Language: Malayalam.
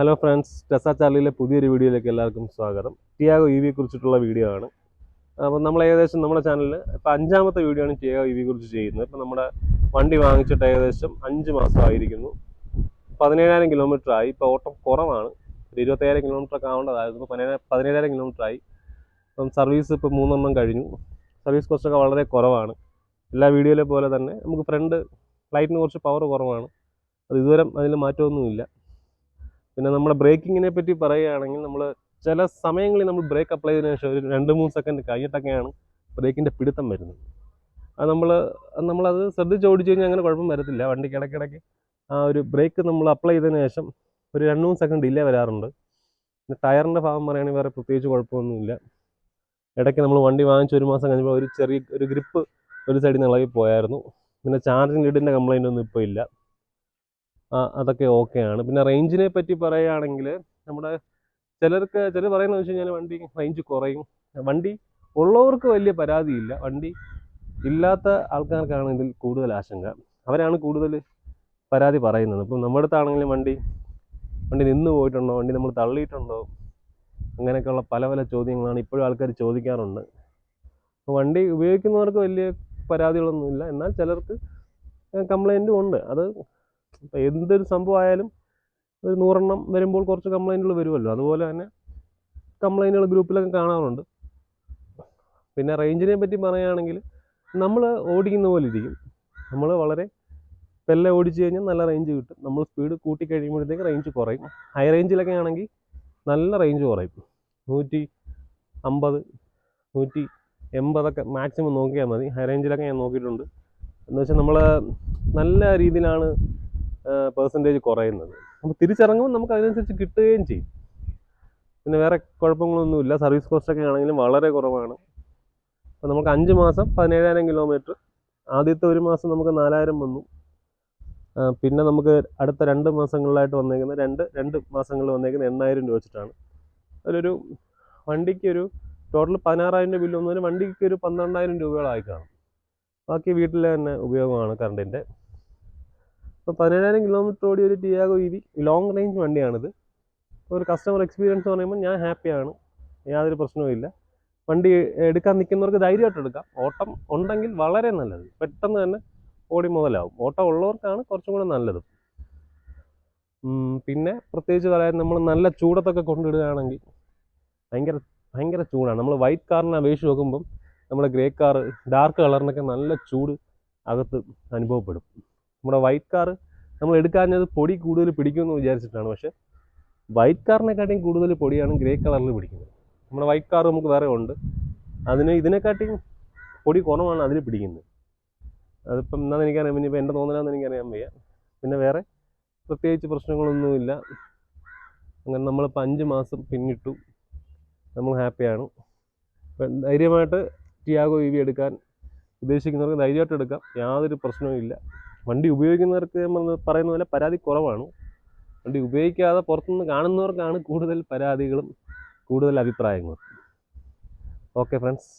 ഹലോ ഫ്രണ്ട്സ് ടെസ ചാർലിയിലെ പുതിയൊരു വീഡിയോയിലേക്ക് എല്ലാവർക്കും സ്വാഗതം. ടിയാഗോ ഇ വിയെ കുറിച്ചിട്ടുള്ള വീഡിയോ ആണ്. അപ്പോൾ നമ്മൾ ഏകദേശം നമ്മുടെ ചാനലിൽ ഇപ്പോൾ അഞ്ചാമത്തെ വീഡിയോ ആണ് ടിയാഗോ ഇ വിയെ കുറിച്ച് ചെയ്യുന്നത്. ഇപ്പോൾ നമ്മുടെ വണ്ടി വാങ്ങിച്ചിട്ട് ഏകദേശം അഞ്ച് മാസമായിരിക്കുന്നു പതിനേഴായിരം കിലോമീറ്റർ ആയി. ഇപ്പോൾ ഓട്ടം കുറവാണ്. ഒരു ഇരുപത്തേഴായിരം കിലോമീറ്റർ ഒക്കെ ആവേണ്ടതായിരുന്നു. പതിനേഴ് പതിനേഴായിരം കിലോമീറ്റർ ആയി. ഇപ്പം സർവീസ് ഇപ്പോൾ മൂന്നെണ്ണം കഴിഞ്ഞു. സർവീസ് കോസ്റ്റൊക്കെ വളരെ കുറവാണ്. എല്ലാ വീഡിയോയിലെ പോലെ തന്നെ നമുക്ക് ഫ്രണ്ട് ലൈറ്റിന് കുറച്ച് പവർ കുറവാണ്. അത് ഇതുവരെ അതിൽ മാറ്റമൊന്നുമില്ല. പിന്നെ നമ്മുടെ ബ്രേക്കിങ്ങിനെ പറ്റി പറയുകയാണെങ്കിൽ നമ്മൾ ചില സമയങ്ങളിൽ നമ്മൾ ബ്രേക്ക് അപ്ലൈ ചെയ്തതിനു ശേഷം ഒരു രണ്ട് മൂന്ന് സെക്കൻഡ് കഴിഞ്ഞിട്ടൊക്കെയാണ് ബ്രേക്കിന്റെ പിടുത്തം വരുന്നത്. അത് നമ്മൾ നമ്മളത് ശ്രദ്ധിച്ച് ഓടിച്ചു കഴിഞ്ഞാൽ അങ്ങനെ കുഴപ്പം വരത്തില്ല. വണ്ടിക്ക് ഇടയ്ക്കിടയ്ക്ക് ആ ഒരു ബ്രേക്ക് നമ്മൾ അപ്ലൈ ചെയ്തതിന് ശേഷം ഒരു രണ്ട് മൂന്ന് സെക്കൻഡ് ഡിലേ വരാറുണ്ട്. പിന്നെ ടയറിന്റെ ഭാഗം പറയുകയാണെങ്കിൽ വേറെ പ്രത്യേകിച്ച് കുഴപ്പമൊന്നുമില്ല. ഇടയ്ക്ക് നമ്മൾ വണ്ടി വാങ്ങിച്ച് ഒരു മാസം കഴിഞ്ഞപ്പോൾ ഒരു ചെറിയ ഒരു ഗ്രിപ്പ് ഒരു സൈഡിൽ നിന്ന് ഇളകി പോയായിരുന്നു. പിന്നെ ചാർജിങ് ലീഡിന്റെ കംപ്ലൈന്റ് ഒന്നും ഇപ്പോൾ ഇല്ല. അതൊക്കെ ഓക്കെയാണ്. പിന്നെ റേഞ്ചിനെ പറ്റി പറയുകയാണെങ്കിൽ നമ്മുടെ ചിലർക്ക് ചിലർ പറയുന്നത് വെച്ച് കഴിഞ്ഞാൽ വണ്ടി റേഞ്ച് കുറയും. വണ്ടി ഉള്ളവർക്ക് വലിയ പരാതിയില്ല. വണ്ടി ഇല്ലാത്ത ആൾക്കാർക്കാണ് ഇതിൽ കൂടുതൽ ആശങ്ക. അവരാണ് കൂടുതൽ പരാതി പറയുന്നത്. ഇപ്പം നമ്മുടെ അടുത്താണെങ്കിലും വണ്ടി വണ്ടി നിന്ന് പോയിട്ടുണ്ടോ? വണ്ടി നമ്മൾ തള്ളിയിട്ടുണ്ടോ? അങ്ങനെയൊക്കെയുള്ള പല പല ചോദ്യങ്ങളാണ് ഇപ്പോഴും ആൾക്കാർ ചോദിക്കാറുണ്ട്. വണ്ടി ഉപയോഗിക്കുന്നവർക്ക് വലിയ പരാതികളൊന്നുമില്ല. എന്നാൽ ചിലർക്ക് കംപ്ലൈന്റും ഉണ്ട്. അത് ഇപ്പം എന്തൊരു സംഭവമായാലും ഒരു നൂറെണ്ണം വരുമ്പോൾ കുറച്ച് കംപ്ലൈന്റുകൾ വരുമല്ലോ. അതുപോലെ തന്നെ കംപ്ലൈന്റുകൾ ഗ്രൂപ്പിലൊക്കെ കാണാറുണ്ട്. പിന്നെ റേഞ്ചിനെ പറ്റി പറയുകയാണെങ്കിൽ നമ്മൾ ഓടിക്കുന്ന പോലെ ഇരിക്കും. നമ്മൾ വളരെ പെല്ലെ ഓടിച്ചു കഴിഞ്ഞാൽ നല്ല റേഞ്ച് കിട്ടും. നമ്മൾ സ്പീഡ് കൂട്ടി കഴിയുമ്പോഴത്തേക്ക് റേഞ്ച് കുറയും. ഹൈ റേഞ്ചിലൊക്കെ ആണെങ്കിൽ നല്ല റേഞ്ച് കുറയും. നൂറ്റി അമ്പത് നൂറ്റി എൺപതൊക്കെ മാക്സിമം നോക്കിയാൽ മതി. ഹൈ റേഞ്ചിലൊക്കെ ഞാൻ നോക്കിയിട്ടുണ്ട്. എന്ന് വെച്ചാൽ നമ്മൾ നല്ല രീതിയിലാണ് പേഴ്സന്റേജ് കുറയുന്നത്. അപ്പോൾ തിരിച്ചിറങ്ങുമ്പോൾ നമുക്ക് അതിനനുസരിച്ച് കിട്ടുകയും ചെയ്യും. പിന്നെ വേറെ കുഴപ്പങ്ങളൊന്നുമില്ല. സർവീസ് കോസ്റ്റൊക്കെ ആണെങ്കിലും വളരെ കുറവാണ്. അപ്പോൾ നമുക്ക് അഞ്ച് മാസം പതിനേഴായിരം കിലോമീറ്റർ ആദ്യത്തെ ഒരു മാസം നമുക്ക് നാലായിരം വന്നു. പിന്നെ നമുക്ക് അടുത്ത രണ്ട് മാസങ്ങളിലായിട്ട് വന്നേക്കുന്ന രണ്ട് രണ്ട് മാസങ്ങളിൽ വന്നേക്കുന്ന എണ്ണായിരം രൂപ വെച്ചിട്ടാണ്. അതിലൊരു വണ്ടിക്കൊരു ടോട്ടൽ പതിനാറായിരം രൂപ ബില്ല് വന്നതിന് വണ്ടിക്ക് ഒരു പന്ത്രണ്ടായിരം രൂപകളായി കാണും. ബാക്കി വീട്ടിലെ തന്നെ ഉപയോഗമാണ് കറണ്ടിന്റെ അപ്പോൾ പതിനേഴായിരം കിലോമീറ്റർ ഓടിയ ഒരു Tiago E V long range വണ്ടിയാണിത് ഒരു കസ്റ്റമർ എക്സ്പീരിയൻസ് പറയുമ്പോൾ ഞാൻ ഹാപ്പിയാണ് യാതൊരു പ്രശ്നവുമില്ല വണ്ടി എടുക്കാൻ നിൽക്കുന്നവർക്ക് ധൈര്യമായിട്ട് എടുക്കാം. ഓട്ടം ഉണ്ടെങ്കിൽ വളരെ നല്ലത്. പെട്ടെന്ന് തന്നെ ഓടി മുതലാവും. ഓട്ടം ഉള്ളവർക്കാണ് കുറച്ചും കൂടെ നല്ലത്. പിന്നെ പ്രത്യേകിച്ച് പറയാൻ നമ്മൾ നല്ല ചൂടത്തൊക്കെ കൊണ്ടിടുകയാണെങ്കിൽ ഭയങ്കര ഭയങ്കര ചൂടാണ്. നമ്മൾ വൈറ്റ് കാറിനെ അപേക്ഷിച്ച് നോക്കുമ്പം നമ്മുടെ ഗ്രേ കാർ ഡാർക്ക് കളറിനൊക്കെ നല്ല ചൂട് അകത്ത് അനുഭവപ്പെടും. നമ്മുടെ വൈറ്റ് കാർ നമ്മൾ എടുക്കാഞ്ഞത് പൊടി കൂടുതൽ പിടിക്കുമെന്ന് വിചാരിച്ചിട്ടാണ്. പക്ഷേ വൈറ്റ് കാറിനെക്കാട്ടിയും കൂടുതൽ പൊടിയാണ് ഗ്രേ കളറിൽ പിടിക്കുന്നത്. നമ്മുടെ വൈറ്റ് കാർ നമുക്ക് വേറെ ഉണ്ട്. അതിന് ഇതിനെക്കാട്ടിയും പൊടി കുറവാണ് അതിൽ പിടിക്കുന്നത്. അതിപ്പം എന്താണെന്ന് എനിക്കറിയാം പിന്നെ ഇപ്പം എന്റെ തോന്നലാന്ന് എനിക്കറിയാൻ വയ്യ. പിന്നെ വേറെ പ്രത്യേകിച്ച് പ്രശ്നങ്ങളൊന്നുമില്ല. അങ്ങനെ നമ്മളിപ്പോൾ അഞ്ച് മാസം പിന്നിട്ടു. നമ്മൾ ഹാപ്പിയാണ് ഇപ്പം ധൈര്യമായിട്ട് ടിയാഗോ ഇ വി എടുക്കാൻ ഉദ്ദേശിക്കുന്നവർക്ക് ധൈര്യമായിട്ട് എടുക്കാം. യാതൊരു പ്രശ്നവും ഇല്ല വണ്ടി ഉപയോഗിക്കുന്നവർക്ക് നമ്മൾ പറയുന്ന പോലെ പരാതി കുറവാണ്. വണ്ടി ഉപയോഗിക്കാതെ പുറത്തുനിന്ന് കാണുന്നവർക്കാണ് കൂടുതൽ പരാതികളും കൂടുതൽ അഭിപ്രായങ്ങളും. Okay friends